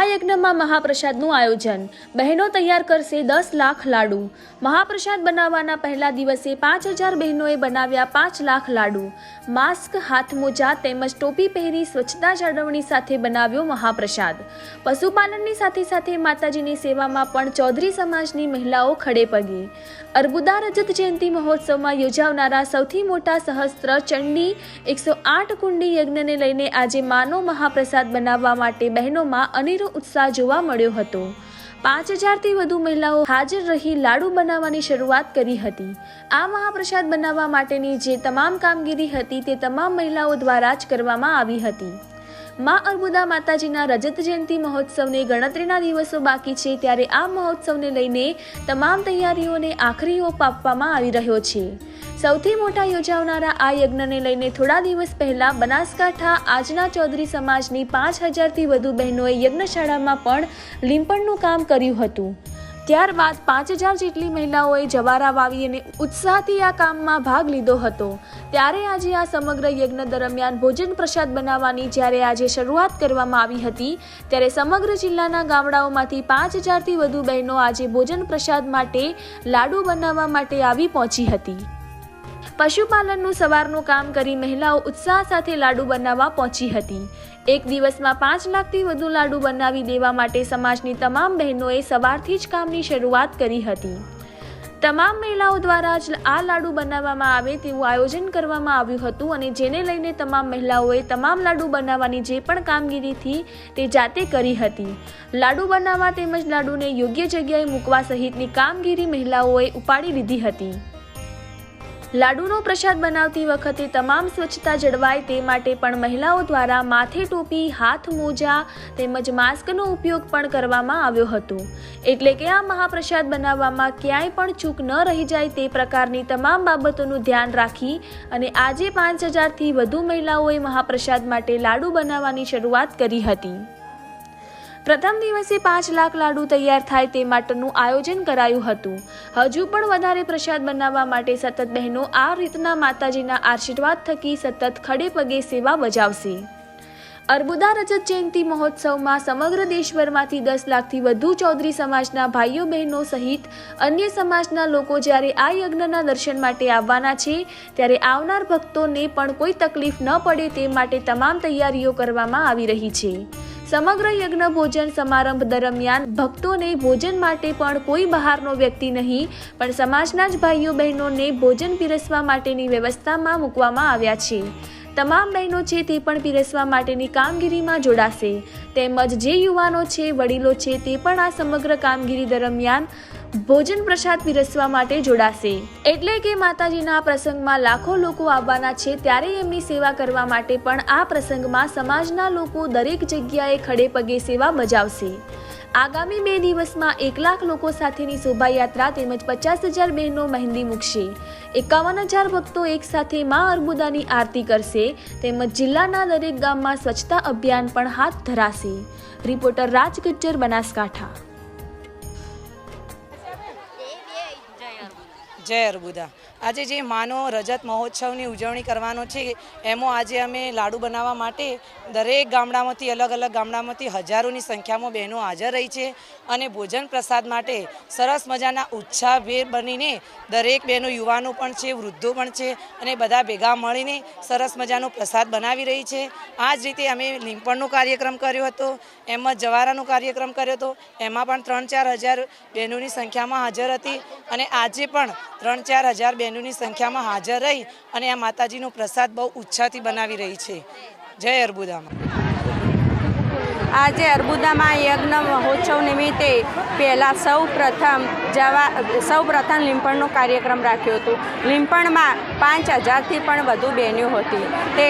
મહાયજ્ઞમાં મહાપ્રસાદનું આયોજન. બહેનો તૈયાર કરશે દસ લાખ લાડુ. મહાપ્રસાદ બનાવવાના પહેલા દિવસે પાંચ હજાર બહેનોએ બનાવ્યા પાંચ લાખ લાડુ. માસ્ક હાથમોજા તેમજ ટોપી પહેરી સ્વચ્છતા જાળવણી સાથે બનાવ્યો મહાપ્રસાદ. પશુપાલનની સાથે સાથે માતાજીની સેવામાં પણ ચૌધરી સમાજની મહિલાઓ ખડે પગે. અર્બુદા રજત જયંતિ મહોત્સવમાં યોજાવનારા સૌથી મોટા સહસ્ત્ર ચંડી એકસો આઠ કુંડી યજ્ઞને લઈને આજે માનો મહાપ્રસાદ બનાવવા માટે બહેનોમાં અનેરો ઉત્સાહ જોવા મળ્યો હતો. પાંચ હજારથી વધુ મહિલાઓ હાજર રહી લાડુ બનાવવાની શરૂઆત કરી હતી. આ મહાપ્રસાદ બનાવવા માટેની જે તમામ કામગીરી હતી તે તમામ મહિલાઓ દ્વારા જ કરવામાં આવી હતી. મા અર્બુદા માતાજીના રજત જયંતિ મહોત્સવને ગણતરીના દિવસો બાકી છે ત્યારે આ મહોત્સવને લઈને તમામ તૈયારીઓને આખરી ઓપ આપવામાં આવી રહ્યો છે. સૌથી મોટા યોજાવનારા આ યજ્ઞને લઈને થોડા દિવસ પહેલા બનાસકાંઠા આજના ચૌધરી સમાજની પાંચ હજારથી વધુ બહેનોએ યજ્ઞશાળામાં પણ લીંપણનું કામ કર્યું હતું. ત્યારબાદ પાંચ હજાર જેટલી મહિલાઓએ જવારા વાવી અને ઉત્સાહથી આ કામમાં ભાગ લીધો હતો. ત્યારે આજે આ સમગ્ર યજ્ઞ દરમિયાન ભોજન પ્રસાદ બનાવવાની જ્યારે આજે શરૂઆત કરવામાં આવી હતી, ત્યારે સમગ્ર જિલ્લાના ગામડાઓમાંથી પાંચ હજારથી વધુ બહેનો આજે ભોજન પ્રસાદ માટે લાડુ બનાવવા માટે આવી પહોંચી હતી. પશુપાલનનું સવારનું કામ કરી મહિલાઓ ઉત્સાહ સાથે લાડુ બનાવવા પહોંચી હતી. એક દિવસમાં પાંચ લાખથી વધુ લાડુ બનાવી દેવા માટે સમાજની તમામ બહેનોએ સવારથી જ કામની શરૂઆત કરી હતી. તમામ મહિલાઓ દ્વારા જ આ લાડુ બનાવવામાં આવે તેવું આયોજન કરવામાં આવ્યું હતું અને જેને લઈને તમામ મહિલાઓએ તમામ લાડુ બનાવવાની જે પણ કામગીરીથી તે જાતે કરી હતી. લાડુ બનાવવા તેમજ લાડુને યોગ્ય જગ્યાએ મૂકવા સહિતની કામગીરી મહિલાઓએ ઉપાડી લીધી હતી. લાડુનો પ્રસાદ બનાવતી વખતે તમામ સ્વચ્છતા જળવાય તે માટે પણ મહિલાઓ દ્વારા માથે ટોપી, હાથ મોજા તેમજ માસ્કનો ઉપયોગ પણ કરવામાં આવ્યો હતો. એટલે કે આ મહાપ્રસાદ બનાવવામાં ક્યાંય પણ ચૂક ન રહી જાય તે પ્રકારની તમામ બાબતોનું ધ્યાન રાખી અને આજે પાંચ હજારથી વધુ મહિલાઓએ મહાપ્રસાદ માટે લાડુ બનાવવાની શરૂઆત કરી હતી. પ્રથમ દિવસે પાંચ લાખ લાડુ તૈયાર થાય તે માટેનું આયોજન કરાયું હતું. હજુ પણ વધારે પ્રસાદ બનાવવા માટે સતત બહેનો આ રીતના માતાજીના આશીર્વાદ થકી સતત ખડે પગે સેવા બજાવશે. અર્બુદા રજત જયંતિ મહોત્સવમાં સમગ્ર દેશભરમાંથી દસ લાખથી વધુ ચૌધરી સમાજના ભાઈઓ બહેનો સહિત અન્ય સમાજના લોકો જ્યારે આ યજ્ઞના દર્શન માટે આવવાના છે, ત્યારે આવનાર ભક્તોને પણ કોઈ તકલીફ ન પડે તે માટે તમામ તૈયારીઓ કરવામાં આવી રહી છે. સમગ્ર યજ્ઞ ભોજન સમારંભ દરમિયાન ભક્તોને ભોજન માટે પણ કોઈ બહારનો વ્યક્તિ નહીં, પણ સમાજના જ ભાઈઓ બહેનોને ભોજન પીરસવા માટેની વ્યવસ્થામાં મૂકવામાં આવ્યા છે. તમામ બહેનો છે તે પણ પીરસવા માટેની કામગીરીમાં જોડાશે. તેમજ જે યુવાનો છે, વડીલો છે તે પણ આ સમગ્ર કામગીરી દરમિયાન ભોજન પ્રસાદ પીરસવા માટે જોડાશે. એટલે કે માતાજીના પ્રસંગમાં લાખો લોકો આવવાના છે ત્યારે એમની સેવા કરવા માટે પણ આ પ્રસંગમાં સમાજના લોકો દરેક જગ્યાએ ખડે પગે સેવા બજાવશે. આગામી બે દિવસમાં એક લાખ લોકો સાથેની શોભાયાત્રા તેમજ પચાસ હજાર બહેનો મહેંદી મૂકશે. એકાવન હજાર ભક્તો એક સાથે મા અર્બુદાની આરતી કરશે તેમજ જિલ્લાના દરેક ગામમાં સ્વચ્છતા અભિયાન પણ હાથ ધરાશે. રિપોર્ટર રાજ ગજ્જર બનાસકાંઠા. જય અર્બુદા આજે જે માનો રજત મહોત્સવની ઉજવણી કરવાનો છે, એમાં આજે અમે લાડુ બનાવવા માટે દરેક ગામડામાંથી, અલગ અલગ ગામડામાંથી હજારોની સંખ્યામાં બહેનો હાજર રહી છે અને ભોજન પ્રસાદ માટે સરસ મજાના ઉત્સાહભેર બનીને દરેક બહેનો યુવાનો પણ છે, વૃદ્ધો પણ છે અને બધા ભેગા મળીને સરસ મજાનો પ્રસાદ બનાવી રહી છે. આ જ રીતે અમે લીંપણનો કાર્યક્રમ કર્યો હતો, એમ જ જવારાનો કાર્યક્રમ કર્યો હતો, એમાં પણ ત્રણ ચાર હજાર બહેનોની સંખ્યામાં હાજર હતી અને આજે પણ ત્રણ ચાર હજાર બહેનોની સંખ્યામાં હાજર રહી અને આ માતાજીનો પ્રસાદ બહુ ઉત્સાહથી બનાવી રહી છે. જય અર્બુદામાં. આજે અર્બુદામાં યજ્ઞ મહોત્સવ નિમિત્તે પહેલાં સૌ પ્રથમ જવા, સૌ પ્રથમ લીંપણનો કાર્યક્રમ રાખ્યો હતો. લીંપણમાં પાંચ હજારથી પણ વધુ બહેનો હતી. તે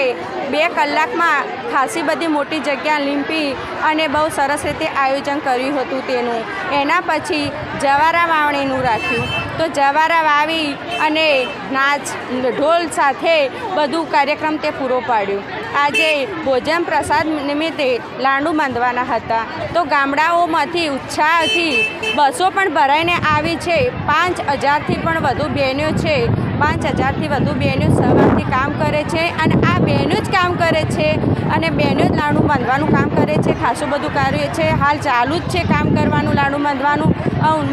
બે કલાકમાં ખાસી બધી મોટી જગ્યા લીંપી અને બહુ સરસ રીતે આયોજન કર્યું હતું તેનું. એના પછી જવારા વાવણીનું રાખ્યું. તો જવારા વાવી અને નાચ, ઢોલ સાથે બધું કાર્યક્રમ તે પૂરો પાડ્યો. આજે ભોજન પ્રસાદ નિમિત્તે લાડુ બાંધવાના હતા. તો ગામડાઓમાંથી ઉત્સાહથી બસો પણ ભરાઈને આવી છે. પાંચ હજારથી પણ વધુ બહેનો છે. પાંચ હજારથી વધુ બહેનો સવારથી કામ કરે છે અને કરે છે અને બહેનો જ લાડુ બાંધવાનું કામ કરે છે, ખાસું બધું કાર્ય છે. હાલ ચાલુ જ છે કામ કરવાનું, લાડુ બાંધવાનું.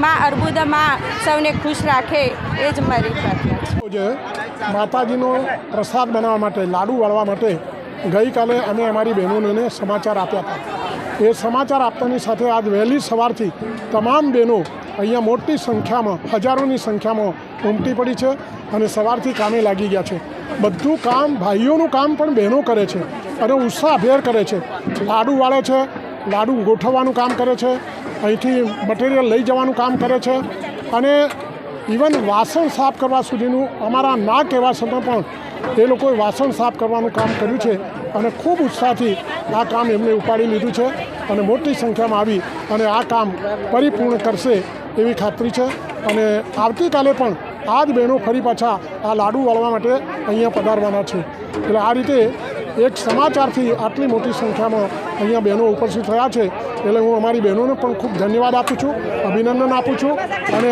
માં અર્બુદમાં સૌને ખુશ રાખે, એ જ મારી પ્રાર્થના માતાજીનો પ્રસાદ બનાવવા માટે, લાડુ વાળવા માટે ગઈકાલે અમે અમારી બહેનોને સમાચાર આપ્યા હતા. એ સમાચાર આપતાની સાથે આજ વહેલી સવારથી તમામ બહેનો અહીંયા મોટી સંખ્યામાં, હજારોની સંખ્યામાં ઉમટી પડી છે અને સવારથી કામે લાગી ગયા છે. બધું કામ ભાઈઓનું કામ પણ બહેનો કરે છે. અને ઉત્સાહભેર કરે છે. લાડુ વાળે છે, લાડુ ગોઠવવાનું કામ કરે છે, અહીંથી મટીરિયલ લઈ જવાનું કામ કરે છે. અને ઇવન વાસણ સાફ કરવા સુધીનું અમારા ના કહેવા છતાં પણ એ લોકોએ વાસણ સાફ કરવાનું કામ કર્યું છે અને ખૂબ ઉત્સાહથી આ કામ એમને ઉપાડી લીધું છે અને મોટી સંખ્યામાં આવી અને આ કામ પરિપૂર્ણ કરશે એવી ખાતરી છે. અને આવતીકાલે પણ આ જ બહેનો ફરી પાછા આ લાડુ વાળવા માટે અહીંયા પધારવાના છે. એટલે આ રીતે એક સમાચારથી આટલી મોટી સંખ્યામાં અહીંયા બહેનો ઉપસ્થિત થયા છે. એટલે હું અમારી બહેનોને પણ ખૂબ ધન્યવાદ આપું છું, અભિનંદન આપું છું અને